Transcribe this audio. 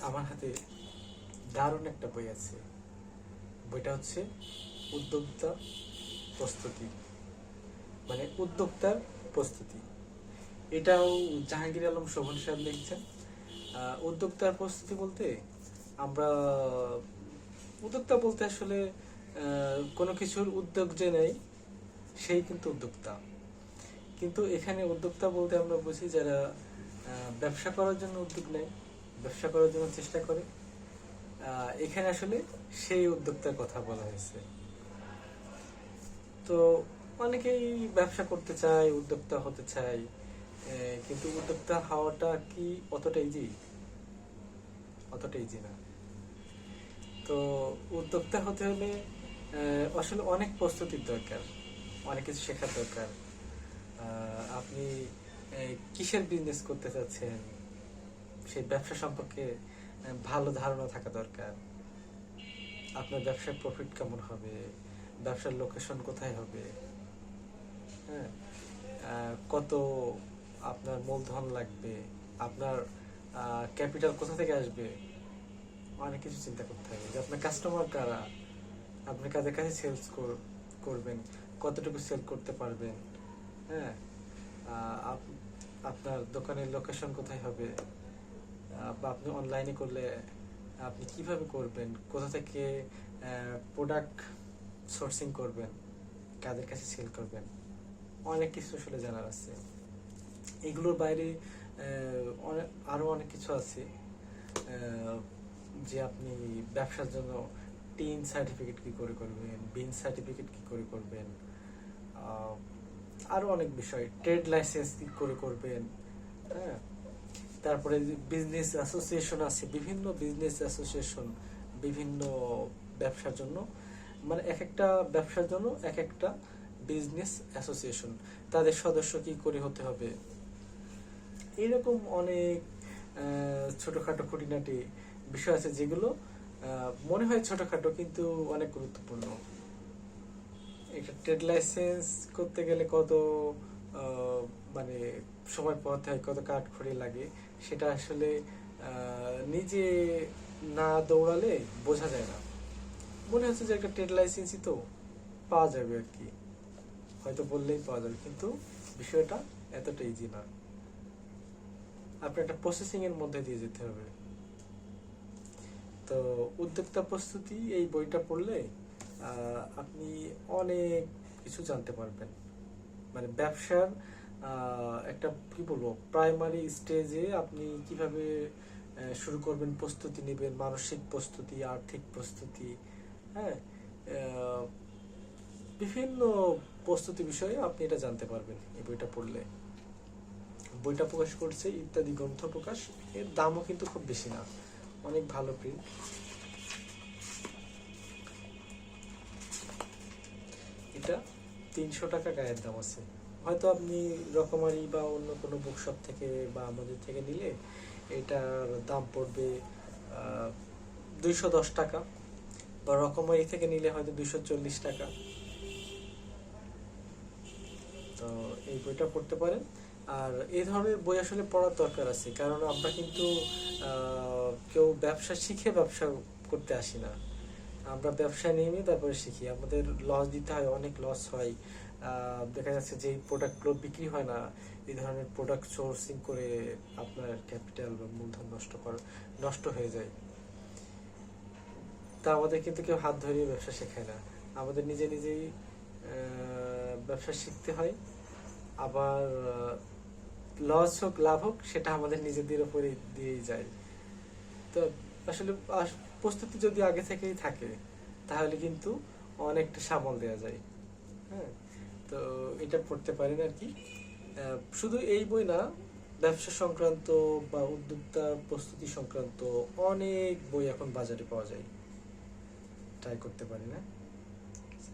আমার হাতে দারুণ একটা বই আছে। বইটা হচ্ছে উদ্যোক্তা প্রস্তুতি। মানে উদ্যোক্তার প্রস্তুতি। এটাও জাহাঙ্গীর আলম শোভন সাহেব লিখছেন। উদ্যোক্তার প্রস্তুতি বলতে আমরা, উদ্যোক্তা বলতে আসলে কোনো কিছুর উদ্যোগ যে নেই, সেই কিন্তু উদ্যোক্তা। কিন্তু এখানে উদ্যোক্তা বলতে আমরা বুঝি যারা ব্যবসা করার জন্য উদ্যোগ নেয় ব্যবসা করার জন্য চেষ্টা করে। এখানে আসলে সেই উদ্যোক্তার কথা বলা হয়েছে। তো অনেকেই ব্যবসা করতে চায়, উদ্যোক্তা হতে চায় কিন্তু উদ্যোক্তা হওয়াটা কি অতটা ইজি অতটা ইজি না। তো উদ্যোক্তা হতে হলে আসলে অনেক প্রস্তুতির দরকার, অনেক কিছু শেখার দরকার। আপনি কিসের বিজনেস করতে চাচ্ছেন? সেই ব্যবসা সম্পর্কে ভালো ধারণা থাকা দরকার। আপনার ব্যবসায় প্রফিট কেমন হবে? ব্যবসার লোকেশন কোথায় হবে? হ্যাঁ? কত আপনার মূলধন লাগবে? আপনার ক্যাপিটাল কোথা থেকে আসবে? অনেক কিছু চিন্তা করতে হবে। যে আপনার কাস্টমার কারা? আপনি কাদের কাছে সেলস করবেন? কতটুকু সেল করতে পারবেন? হ্যাঁ? আপনার দোকানের লোকেশন কোথায় হবে? বা আপনি অনলাইনে করলে আপনি কীভাবে করবেন? কোথা থেকে প্রোডাক্ট সোর্সিং করবেন? কাদের কাছে সেল করবেন? অনেক কিছু আসলে জানার আছে। এগুলোর বাইরে আহ, অনেক কিছু আছে যে আপনি ব্যবসার জন্য টিন সার্টিফিকেট কি করে করবেন বিন সার্টিফিকেট কি করে করবেন আহ, আরও অনেক বিষয়। ট্রেড লাইসেন্স কি করে করবেন হ্যাঁ। তারপরে বিজনেস অ্যাসোসিয়েশন আছে, বিভিন্ন বিজনেস অ্যাসোসিয়েশন বিভিন্ন ব্যবসার জন্য। মানে এক একটা ব্যবসার জন্য এক একটা বিজনেস অ্যাসোসিয়েশন তাদের সদস্য কি করে হতে হবে? এরকম অনেক ছোটখাটো খুঁটিনাটি বিষয় আছে যেগুলো মনে হয় ছোটখাটো কিন্তু অনেক গুরুত্বপূর্ণ। একটা ট্রেড লাইসেন্স করতে গেলে কত মানে সময় পথে কত কাঠ খড়ি লাগে, সেটা আসলে নিজে না দৌড়ালে বোঝা যায় না। মনে হচ্ছে যে একটা ট্রেড লাইসেন্সই তো পাওয়া যাবে আর কি। হয়তো বললেই পাওয়া যাবে, কিন্তু বিষয়টা এতটা ইজি না। আপনি একটা প্রসেসিং এর মধ্যে দিয়ে যেতে হবে। তো উদ্যোক্তা প্রস্তুতি, এই বইটা পড়লে আপনি অনেক কিছু জানতে পারবেন। মানে ব্যবসার একটা কি বলব প্রাইমারি স্টেজে আপনি কীভাবে শুরু করবেন, প্রস্তুতি নেবেন, মানসিক প্রস্তুতি, আর্থিক প্রস্তুতি হ্যাঁ? বিভিন্ন প্রস্তুতি বিষয়ে আপনি এটা জানতে পারবেন এই বইটা পড়লে। বইটা প্রকাশ করছে ইত্যাদি গ্রন্থ প্রকাশ, এর দামও কিন্তু খুব বেশি না, অনেক ভালো প্রিন্ট এটা তিনশো টাকা গায়ের দাম আছে। হয়তো আপনি রকমারি বা অন্য কোনো বুকশপ থেকে বা আমাদের থেকে নিলে এটার দাম পড়বে দুইশো দশ টাকা বা রকমারি থেকে নিলে হয়তো দুইশো চল্লিশ টাকা। তো এই বইটা পড়তে পারেন। আর এই ধরনের বই আসলে পড়ার দরকার আছে, কারণ আমরা কিন্তু কেউ ব্যবসা শিখে ব্যবসা করতে আসি না। আমরা ব্যবসা নেমে তারপরে শিখি। আমাদের লস দিতে হয়, অনেক লস হয়। দেখা যাচ্ছে যে প্রোডাক্টগুলো বিক্রি হয় না, এই ধরনের প্রোডাক্ট সোর্সিং করে আপনার ক্যাপিটাল বা মূলধন নষ্ট কর, নষ্ট হয়ে যায়। তা আমাদের কিন্তু কেউ হাত ধরিয়ে ব্যবসা শেখায় না। আমাদের নিজে নিজেই ব্যবসা শিখতে হয়। আবার লস হোক, লাভ হোক, সেটা আমাদের নিজেদের উপরে দিয়েই যায়। তো আসলে, আস- প্রস্তুতি যদি আগে থেকেই থাকে, তাহলে কিন্তু অনেকটা সামাল দেওয়া যায়। হ্যাঁ? তো এটা পড়তে পারেন আর কি। শুধু এই বই না, ব্যবসা সংক্রান্ত বা উদ্যোক্তা প্রস্তুতি সংক্রান্ত অনেক বই এখন বাজারে পাওয়া যায়। ট্রাই করতে পারি না।